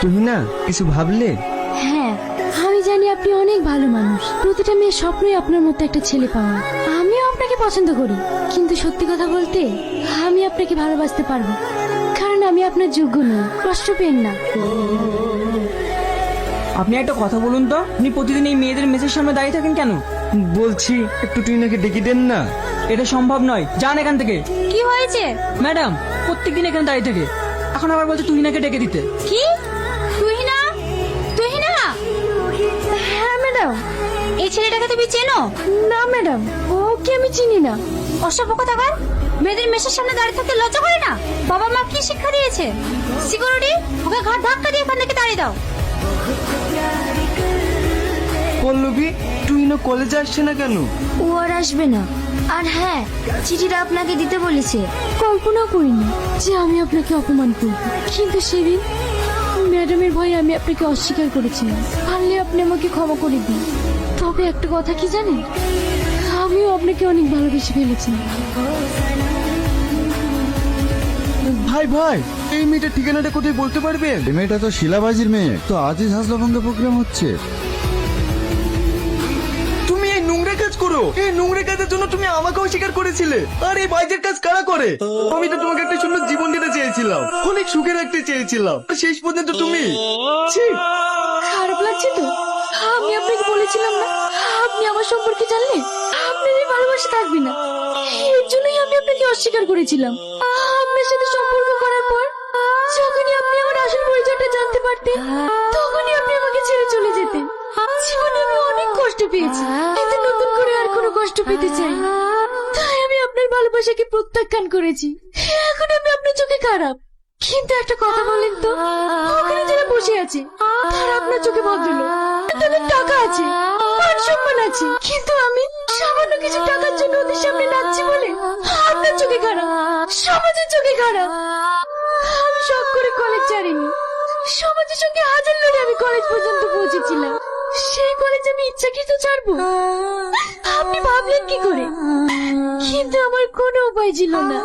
তুমি না কিছু ভাবলে? হ্যাঁ আমি জানি আপনি অনেক ভালো মানুষ। প্রতিটা মেয়ের স্বপ্নই আপনার মতো একটা ছেলে পাওয়া। আমিও আপনাকে পছন্দ করি। কিন্তু সত্যি কথা বলতে আমি আপনাকে ভালোবাসতে পারব কারণ আমি আপনার যোগ্য নই। কষ্ট পেন না। আপনি একটা কথা বলুন তো। আপনি প্রতিদিন এই মেয়েদের মেসের সামনে দাঁড়িয়ে থাকেন কেন? বলছি একটু টুইনাকে ডেকে দেন না। এটা সম্ভব নয়। যান এখান থেকে। কি হয়েছে? ম্যাডাম প্রত্যেকদিন এখানে দাঁড়িয়ে থাকে। এখন আবার বলছে তুহিনাকে ডেকে দিতে। কি? এই ছেলেটাকে তুমি চেনো? না ম্যাডাম। ওকে আমি চিনি না। অসভ্য কথাকার মেয়েদের মেসের সামনে দাঁড়িয়ে থাকতে লজ্জা করে না? বাবা মা কি শিক্ষা দিয়েছে? সিকিউরিটি ওকে ঘাট ধাক্কা দিয়ে এখান থেকে দাঁড়িয়ে দাও। পল্লবী টুইনা কলেজে আসছে না কেন? ও আর আসবে না। আর হ্যাঁ চিঠিটা আপনাকে দিতে বলেছে। কল্পনা করিনি যে আমি আপনাকে অপমান করব। কিন্তু সেদিন ম্যাডামের ভয়ে আমি আপনাকে অস্বীকার করেছিলাম। আপনি আমাকে ক্ষমা করে দিন। তবে একটা কথা কি জানেন? আমিও আপনাকে অনেক ভালোবেসে ফেলেছিলাম ভাই ভাই এই মেয়েটার ঠিকানাটা কোথায় বলতে পারবেন? এই মেয়েটা তো শিলাবাজির মেয়ে। তো আজই হাসলাভঙ্গে প্রোগ্রাম হচ্ছে। তুমি এই নোংরা কাজ করো। এই নোংরা কাজের জন্য তুমি আমাকে অস্বীকার করেছিলে। আর এই বাইজের কাজ কারা করে? আমি তো তোমাকে একটা সুন্দর জীবন দিতে চেয়েছিলাম। অনেক সুখে রাখতে চেয়েছিলাম। শেষ পর্যন্ত তুমি ছি! লাগছে তো? আমি আপনাকে বলেছিলাম না, আপনি আমার সম্পর্কে জানলে আপনার এই ভালোবাসা থাকবে না, এর জন্যই আমি আপনাকে অস্বীকার করেছিলাম। আপনার সাথে সম্পর্ক করার পর, যখনই আপনি আমার আসল পরিচয়টা জানতে পারতেন, তখনই আপনি আমাকে ছেড়ে চলে যেতেন। জীবনে আমি অনেক কষ্ট পেয়েছি, কিন্তু নতুন করে আর কোনো কষ্ট পেতে চাই তাই আমি আপনার ভালোবাসাকে প্রত্যাখ্যান করেছি। এখন আমি আপনার চোখে খারাপ। কিন্তু একটা কথা বলেন তো, ওখানে বসে আছে। তারা আপনার চোখে ভদ্রলোক তাদের টাকা আছে। মান সম্মান আছে। কিন্তু আমি সামান্য কিছু টাকার জন্য ওদের সামনে নাচছি বলে আপনার চোখে খারাপ। সমাজের চোখে খারাপ। আমি শখ করে কলেজ ছাড়িনি। সমাজের সঙ্গে হাজার লড়ে আমি কলেজ পর্যন্ত পৌঁছেছিলাম। সেই কলেজ আমি ইচ্ছাকৃত ছাড়বো। আপনি ভাবলেন কি করে? কিন্তু আমার কোনো উপায় ছিল না।